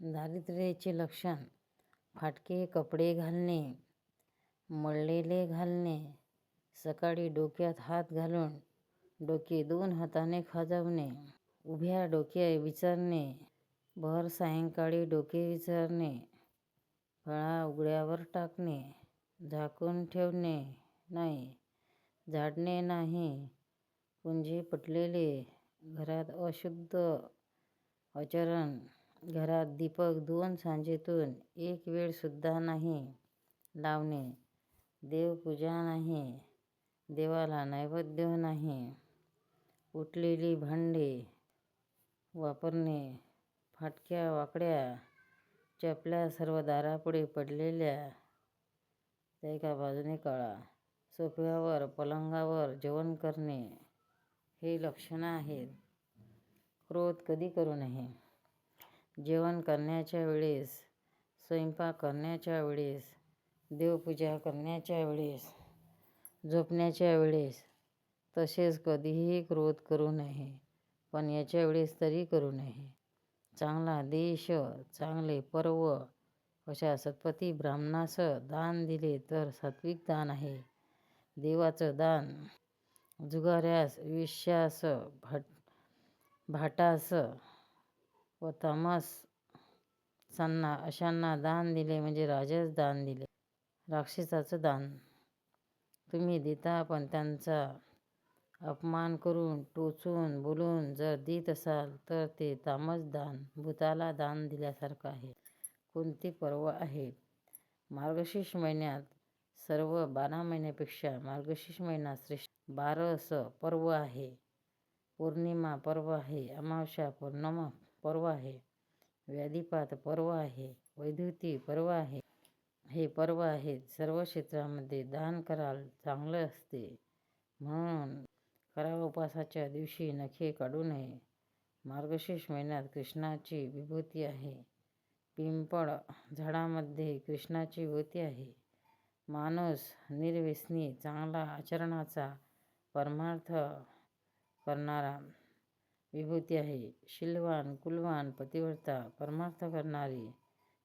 दारिद्र्याचे लक्षण फाटके कपडे घालणे मळलेले घालणे सकाळी डोक्यात हात घालून डोके दोन हाताने खाजवणे उभ्या डोक्या विचारणे भर सायंकाळी डोके विचारणे फळा उघड्यावर टाकणे झाकून ठेवणे नाही झाडणे नाही पुंजी पटलेले घरात अशुद्ध आचरण घरात दीपक दोन सांजेतून एक वेळसुद्धा नाही लावणे. देवपूजा नाही. देवाला नैवेद्य नाही. उठलेली भांडे वापरणे. फाटक्या वाकड्या चपल्या सर्व दारापुढे पडलेल्या त्या एका बाजूने काढा सोफ्यावर पलंगावर जेवण करणे हे लक्षणं आहेत. क्रोध कधी करू नये. जेवण करण्याच्या वेळेस स्वयंपाक करण्याच्या वेळेस देवपूजा करण्याच्या वेळेस झोपण्याच्या वेळेस तसेच कधीही क्रोध करू नये पण याच्या वेळेस तरी करू नये. चांगला देश चांगले पर्व अशा सत्पती ब्राह्मणास दान दिले तर सात्विक दान आहे. देवाचं दान जुगाऱ्यास विश्वास भाट भाटास व तामसांना अशांना दान दिले म्हणजे राजस दान दिले. राक्षसाचं दान. तुम्ही देता पण त्यांचा अपमान करून टोचून बोलून जर देत असाल तर ते तामस दान भूताला दान दिल्यासारखं आहे. कोणते पर्व आहेत मार्गशीर्ष महिन्यात सर्व बारा महिन्यापेक्षा मार्गशीर्ष महिना श्रेष्ठ बारस पर्व आहे. पौर्णिमा पर्व आहे. अमावस्या पौर्णिमा पर्व आहे. व्याधिपात पर्व आहे. वैद्युती पर्व आहे. हे पर्व आहेत सर्व क्षेत्रामध्ये दान कराल. चांगलं असते. म्हणून करा उपवासाच्या दिवशी नखे काढू नये. मार्गशीर्ष महिन्यात कृष्णाची विभूती आहे. पिंपळ झाडामध्ये कृष्णाची भूती आहे. माणूस निर्व्यसनी चांगला आचरणाचा परमार्थ करणारा विभूती आहे. शिलवान कुलवान पतिव्रता परमार्थ करणारी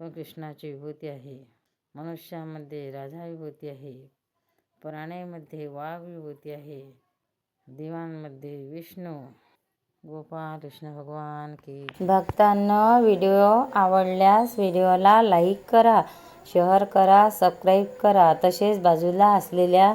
व कृष्णाची विभूती आहे. मनुष्यामध्ये राधा विभूती आहे. प्राण्यामध्ये वाघ विभूती आहे. देवांमध्ये विष्णू. गोपाळ कृष्ण भगवान की भक्तांना व्हिडिओ आवडल्यास व्हिडिओला लाईक करा शेअर करा सबस्क्राईब करा. तसेच बाजूला असलेल्या